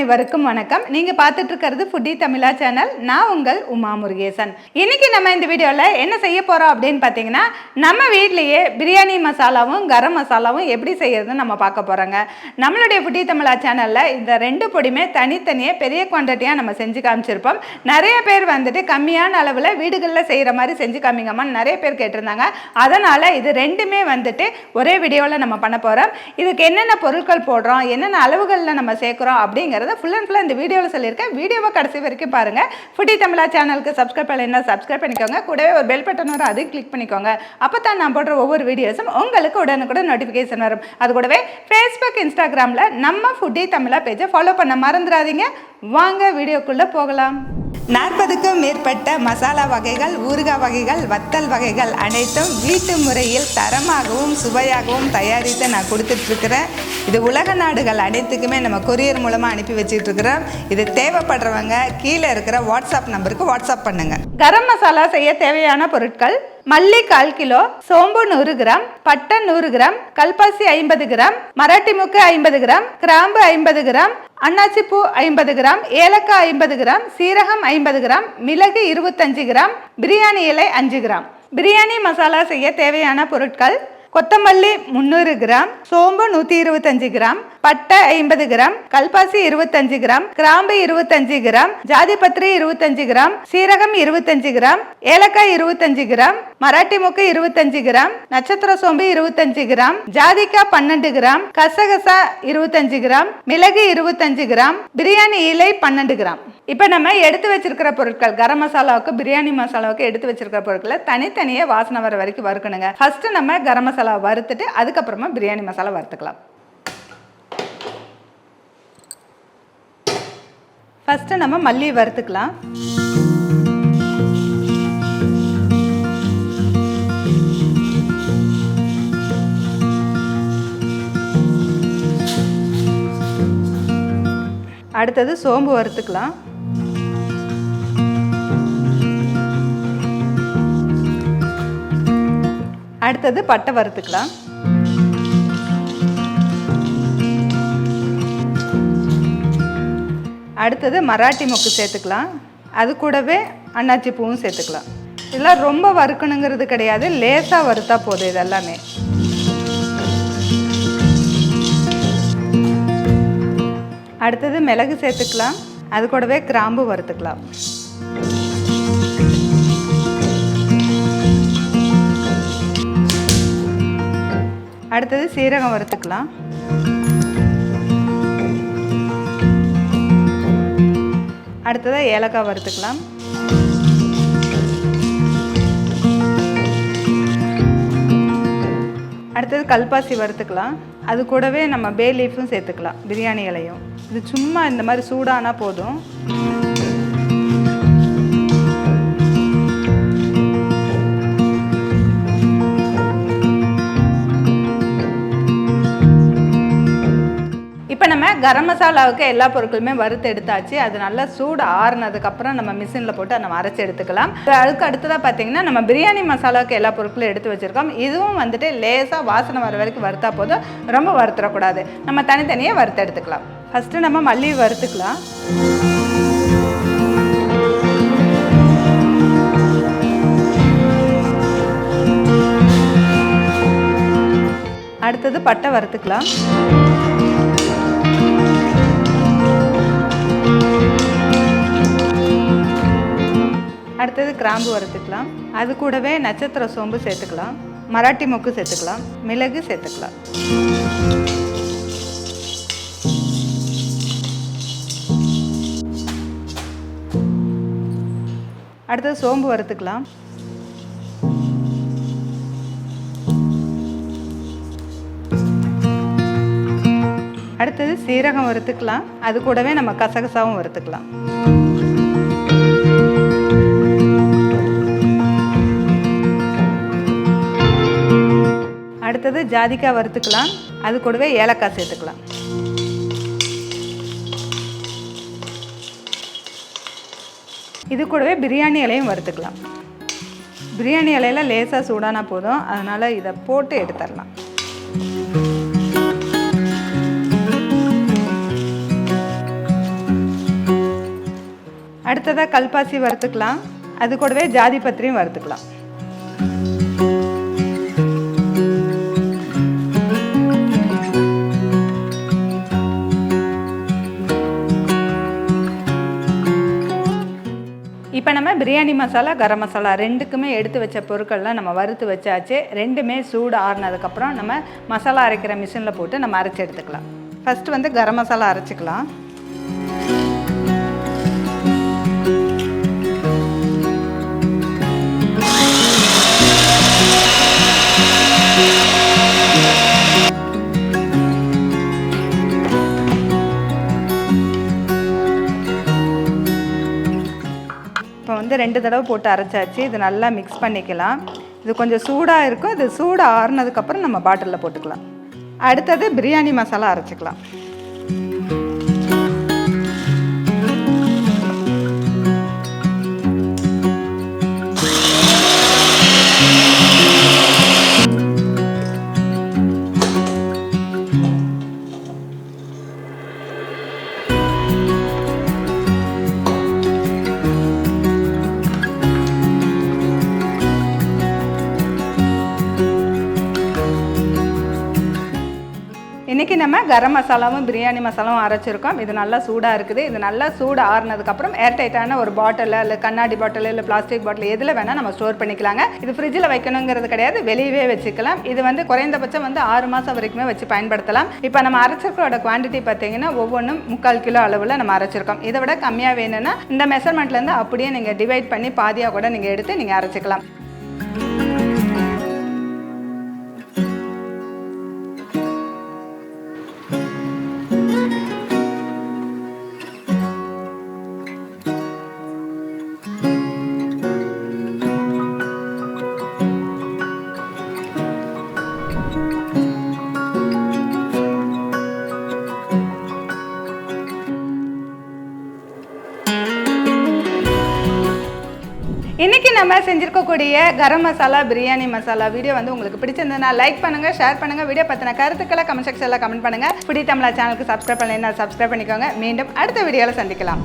அனைவருக்கும் வணக்கம். நீங்க பார்த்துட்டு இருக்கிறது ஃபுட்டி தமிழா சேனல் நான் உங்கள் உமா முருகேசன். இன்னைக்கு நம்ம இந்த வீடியோவில் என்ன செய்ய போறோம் அப்படின்னு பார்த்தீங்கன்னா நம்ம வீட்லயே பிரியாணி மசாலாவும் கரம் மசாலாவும் எப்படி செய்யறதுன்னு நம்ம பார்க்க போறோங்க. நம்மளுடைய ஃபுட்டி தமிழா சேனல்ல இந்த ரெண்டு பொடியுமே தனித்தனியே பெரிய குவான்டிட்டியாக நம்ம செஞ்சு காமிச்சிருப்போம். நிறைய பேர் வந்துட்டு கம்மியான அளவில் வீடுகளில் செய்கிற மாதிரி செஞ்சு காமிங்கம்மான்னு நிறைய பேர் கேட்டிருந்தாங்க. அதனால இது ரெண்டுமே வந்துட்டு ஒரே வீடியோவில் நம்ம பண்ண போறோம். இதுக்கு என்னென்ன பொருட்கள் போடுறோம் என்னென்ன அளவுகளில் நம்ம சேர்க்குறோம் அப்படிங்கிறத ஃபுல் அண்ட் ஃபுல்லாக இந்த வீடியோவில் சொல்லியிருக்கேன். வீடியோவை கடைசி வரைக்கும் பாருங்கள் ஃபுட்டி தமிழா சேனலுக்கு சப்ஸ்கிரைப் பண்ணலைன்னா சப்ஸ்கிரைப் பண்ணிக்கோங்க. கூடவே ஒரு பெல் பட்டன் வரும் அதையும் கிளிக் பண்ணிக்கோங்க. அப்போ தான் நான் போடுற ஒவ்வொரு வீடியோஸும் உங்களுக்கு உடனுக்குடன் நோட்டிஃபிகேஷன் வரும். அது கூடவே ஃபேஸ்புக் இன்ஸ்டாகிராமில் நம்ம ஃபுட்டி தமிழா பேஜை ஃபாலோ பண்ண மறந்துடாதீங்க. வாங்க வீடியோக்குள்ளே போகலாம். நாற்பதுக்கும் மேற்பட்ட மசாலா வகைகள் ஊறுகாய் வகைகள் வத்தல் வகைகள் அனைத்தும் வீட்டு முறையில் தரமாகவும் சுவையாகவும் தயாரித்து நான் கொடுத்துட்ருக்குறேன். இது உலக நாடுகள் அனைத்துக்குமே நம்ம கொரியர் மூலமாக அனுப்பி வச்சிட்ருக்குறோம். இது தேவைப்படுறவங்க கீழே இருக்கிற வாட்ஸ்அப் நம்பருக்கு வாட்ஸ்அப் பண்ணுங்கள் கரம் மசாலா செய்ய தேவையான பொருட்கள் மல்லி கால் கிலோ சோம்பு நூறு கிராம் பட்டை நூறு கிராம் கல்பாசி ஐம்பது கிராம் மராட்டி முக்கு ஐம்பது கிராம் கிராம்பு ஐம்பது கிராம் அன்னாச்சிப்பூ ஐம்பது கிராம் ஏலக்காய் ஐம்பது கிராம் சீரகம் ஐம்பது கிராம் மிளகு இருபத்தஞ்சு கிராம் பிரியாணி இலை அஞ்சு கிராம். பிரியாணி மசாலா செய்ய தேவையான பொருட்கள் கொத்தமல்லி முந்நூறு கிராம் சோம்பு நூற்றி இருபத்தஞ்சு கிராம் பட்டை ஐம்பது கிராம் கல்பாசி இருபத்தஞ்சு கிராம் கிராம்பு இருபத்தஞ்சு கிராம் ஜாதிபத்திரி இருபத்தஞ்சு கிராம் சீரகம் இருபத்தஞ்சு கிராம் ஏலக்காய் இருபத்தஞ்சு கிராம் மராட்டி மொக்கு இருபத்தஞ்சு கிராம் நட்சத்திர சோம்பு இருபத்தஞ்சு கிராம் ஜாதிக்காய் பன்னெண்டு கிராம் கசகசா இருபத்தஞ்சு கிராம் மிளகு இருபத்தஞ்சு கிராம் பிரியாணி இலை பன்னெண்டு கிராம் இப்போ நம்ம எடுத்து வச்சிருக்கிற பொருட்கள் கரம் மசாலாவுக்கு பிரியாணி மசாலாவுக்கு எடுத்து வச்சிருக்கிற பொருட்களை தனித்தனியே வாசனை வர வரைக்கும் வறுக்கணுங்க. ஃபர்ஸ்ட் நம்ம கரம் மசாலா வறுத்துட்டு அதுக்கப்புறமா பிரியாணி மசாலா வறுத்துக்கலாம். ஃபர்ஸ்ட் நம்ம மல்லி வறுத்துக்கலாம். அடுத்தது சோம்பு வறுத்துக்கலாம். அடுத்தது பட்டை வறுத்துக்கலாம். அடுத்தது மராட்டி மொக்கு சேர்த்துக்கலாம். அது கூடவே அன்னாச்சி பூவும் சேர்த்துக்கலாம். இதெல்லாம் ரொம்ப வறுக்கணுங்கிறது கிடையாது. லேசாக வறுத்தா போதும் இதெல்லாமே. அடுத்தது மிளகு சேர்த்துக்கலாம். அது கூடவே கிராம்பு வறுத்துக்கலாம். அடுத்தது சீரகம் வறுத்துக்கலாம். அடுத்ததாக ஏலக்காய் வறுத்துக்கலாம். அடுத்தது கல்பாசி வறுத்துக்கலாம். அது கூடவே நம்ம பே லீஃபும் சேர்த்துக்கலாம். பிரியாணி இலையும். இது சும்மா இந்த மாதிரி சூடானா போதும். கரம் மசாலாவுக்கு எல்லா பொருட்களுமே வறுத்து எடுத்தாச்சு. அது நல்லா சூடு ஆறுனதுக்கப்புறம் நம்ம மிஷினில் போட்டு நம்ம அரைச்சி எடுத்துக்கலாம். அதுக்கு அடுத்ததாக பார்த்தீங்கன்னா நம்ம பிரியாணி மசாலாவுக்கு எல்லா பொருட்களும் எடுத்து வச்சுருக்கோம். இதுவும் வந்துட்டு லேசாக வாசனை வர வரைக்கும் வறுத்தா போதும். ரொம்ப வறுத்துறக்கூடாது. நம்ம தனித்தனியாக வறுத்து எடுத்துக்கலாம். ஃபஸ்ட்டு நம்ம மல்லி வறுத்துக்கலாம். அடுத்தது பட்டை வறுத்துக்கலாம். அடுத்தது கிராம்பு வறுத்துக்கலாம். அது கூடவே நட்சத்திர சோம்பு சேர்த்துக்கலாம். மராட்டி மொக்கு சேர்த்துக்கலாம். மிளகு சேர்த்துக்கலாம். அடுத்தது சோம்பு வறுத்துக்கலாம். அடுத்தது சீரகம் வறுத்துக்கலாம். அது கூடவே நம்ம கசகசாவும் வறுத்துக்கலாம். அடுத்தது ஜாதிக்காய் வறுத்துக்கலாம். அது கூடவே ஏலக்காய் சேர்த்துக்கலாம். இது கூடவே பிரியாணி இலையும் வறுத்துக்கலாம். பிரியாணி இலையில லேசாக சூடானா போதும். அதனால் இதை போட்டு எடுத்துடலாம். அடுத்ததாக கல்பாசி வறுத்துக்கலாம். அது கூடவே ஜாதி பத்திரியும் வறுத்துக்கலாம். இப்போ நம்ம பிரியாணி மசாலா கரம் மசாலா ரெண்டுக்குமே எடுத்து வச்ச பொருட்கள்லாம் நம்ம வறுத்து வச்சாச்சு. ரெண்டுமே சூடு ஆறுனதுக்கப்புறம் நம்ம மசாலா அரைக்கிற மிஷினில் போட்டு நம்ம அரைச்சி எடுத்துக்கலாம். ஃபஸ்ட்டு வந்து கரம் மசாலா அரைச்சிக்கலாம். இப்போ வந்து ரெண்டு தடவை போட்டு அரைச்சாச்சு. இது நல்லா மிக்ஸ் பண்ணிக்கலாம். இது கொஞ்சம் சூடாக இருக்கும். இது சூடாக ஆறுனதுக்கப்புறம் நம்ம பாட்டிலில் போட்டுக்கலாம். அடுத்தது பிரியாணி மசாலா அரைச்சிக்கலாம். நம்ம கரம் மசாலாவும் பிரியாணி மசாலாவும் அரைச்சிருக்கோம். இது நல்லா சூடாக இருக்குது. இது நல்லா சூடு ஆறுனதுக்கப்புறம் ஏர் டைட்டான ஒரு பாட்டில் இல்லை கண்ணாடி பாட்டில் இல்லை பிளாஸ்டிக் பாட்டில் எதில் வேணால் நம்ம ஸ்டோர் பண்ணிக்கலாங்க. இது ஃப்ரிட்ஜில் வைக்கணுங்கிறது கிடையாது. வெளியவே வச்சுக்கலாம். இது வந்து குறைந்தபட்சம் வந்து ஆறு மாதம் வரைக்குமே வச்சு பயன்படுத்தலாம். இப்போ நம்ம அரைச்சிருக்கிறோட குவான்டிட்டி பார்த்தீங்கன்னா ஒவ்வொன்றும் முக்கால் கிலோ அளவில் நம்ம அரைச்சிருக்கோம். இதை விட கம்மியாக வேணும்னா இந்த மெஷர்மெண்ட்லேருந்து அப்படியே நீங்கள் டிவைட் பண்ணி பாதியாக கூட நீங்கள் எடுத்து நீங்கள் அரைச்சிக்கலாம். இன்னைக்கு நம்ம செஞ்சுருக்கக்கூடிய கரம் மசாலா பிரியாணி மசாலா வீடியோ வந்து உங்களுக்கு பிடிச்சிருந்ததுனா லைக் பண்ணுங்கள் ஷேர் பண்ணுங்கள் வீடியோ பற்றின கருத்துக்களை கமெண்ட் செக்ஷனில் கமெண்ட் பண்ணுங்க. பிடி தமிழா சேனலுக்கு சப்ஸ்கிரைப் பண்ணலைன்னா சப்ஸ்கிரைப் பண்ணிக்கோங்க. மீண்டும் அடுத்த வீடியோவில் சந்திக்கலாம்.